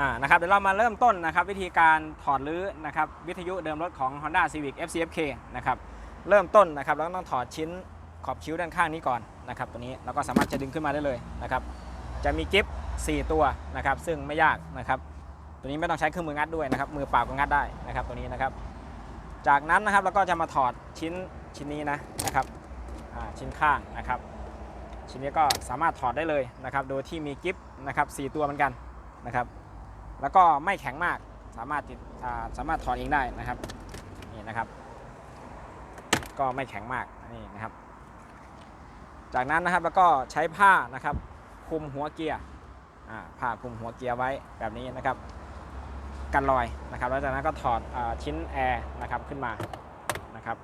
อ่านะครับเดี๋ยวเรามาเริ่มต้นนะครับวิธีการถอดรื้อนะครับวิทยุเดิมรถของ Honda Civic FCFK นะครับเริ่มต้นนะครับเราต้องถอดชิ้นขอบคิ้วด้านข้างนี้ก่อนนะครับตัวนี้เราก็สามารถจะดึงขึ้นมาได้เลยนะครับจะมีกิฟต์4ตัวนะครับซึ่งไม่ยากนะครับตัวนี้ไม่ต้องใช้เครื่องมืองัดด้วยนะครับมือเปล่าก็งัดได้นะครับตัวนี้นะครับจากนั้นนะครับเราก็จะมาถอดชิ้นชิ้นนี้นะนะครับอ่าชิ้นข้างนะครับชิ้นนี้ก็สามารถถอดได้เลยนะครับโดยที่มีกิฟต์นะครับ4ตัวเหมือนกันนะครับ แล้วก็ไม่แข็งมากสามารถติดสามารถถอดเองได้นะครับนี่นะครับ ก็ไม่แข็งมากนี่นะครับ จากนั้นนะครับแล้วก็ใช้ผ้านะครับคลุมหัวเกียร์ผ้าคลุมหัวเกียร์ไว้แบบนี้นะครับ กันรอยนะครับ แล้วจากนั้นก็ถอดอชิ้นแอร์นะครับขึ้นมานะครับ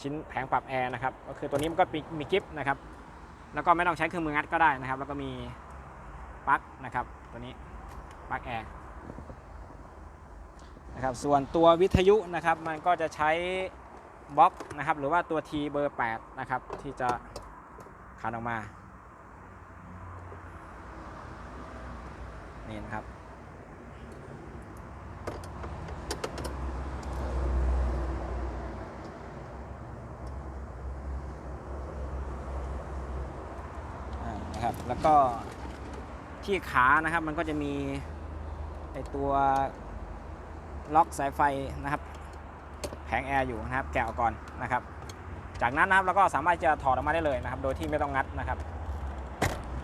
ชิ้นแผงปรับแอร์นะครับก็คือตัวนี้มันก็มีมีกิฟต์นะครับ แล้วก็ไม่ต้องใช้เครื่องมืองัดก็ได้นะครับ แล้วก็มีปลั๊กนะครับตัวนี้ปลั๊กแอร์ นะครับส่วนตัววิทยุนะครับมันก็จะใช้บล็อกนะครับหรือว่าตัว T เบอร์8นะครับที่จะขันออกมานี่นะครับนะครับแล้วก็ที่ขานะครับมันก็จะมีไอตัว ล็อกสายไฟนะครับแผงแอร์อยู่นะครับแกะออกก่อนนะครับ จากนั้นนะครับเราก็สามารถจะถอดออกมาได้เลยนะครับ โดยที่ไม่ต้องงัดนะครับ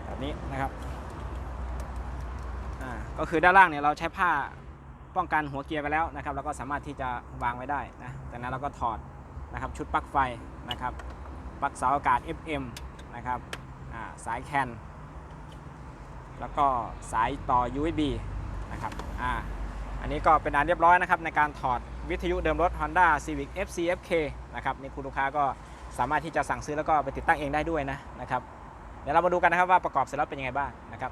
แบบนี้นะครับอ่าก็คือด้านล่างเนี่ยเราใช้ผ้าป้องกันหัวเกียร์ไปแล้วนะครับเราก็สามารถที่จะวางไว้ได้นะจากนั้นเราก็ถอดนะครับชุดปลั๊กไฟนะครับปลั๊กเสาอากาศ FM นะครับอ่าสายแคนแล้วก็สายต่อ USB นะครับอ่า นนี้ก็เป็นอันเรียบร้อยนะครับในการถอดวิทยุเดิมรถ Honda Civic FCFK นะครับนี่คุณลูกค้าก็สามารถที่จะสั่งซื้อแล้วก็ไปติดตั้งเองได้ด้วยนะนะครับเดี๋ยวเรามาดูกันนะครับว่าประกอบเสร็จแล้วเป็นยังไงบ้างนะครับ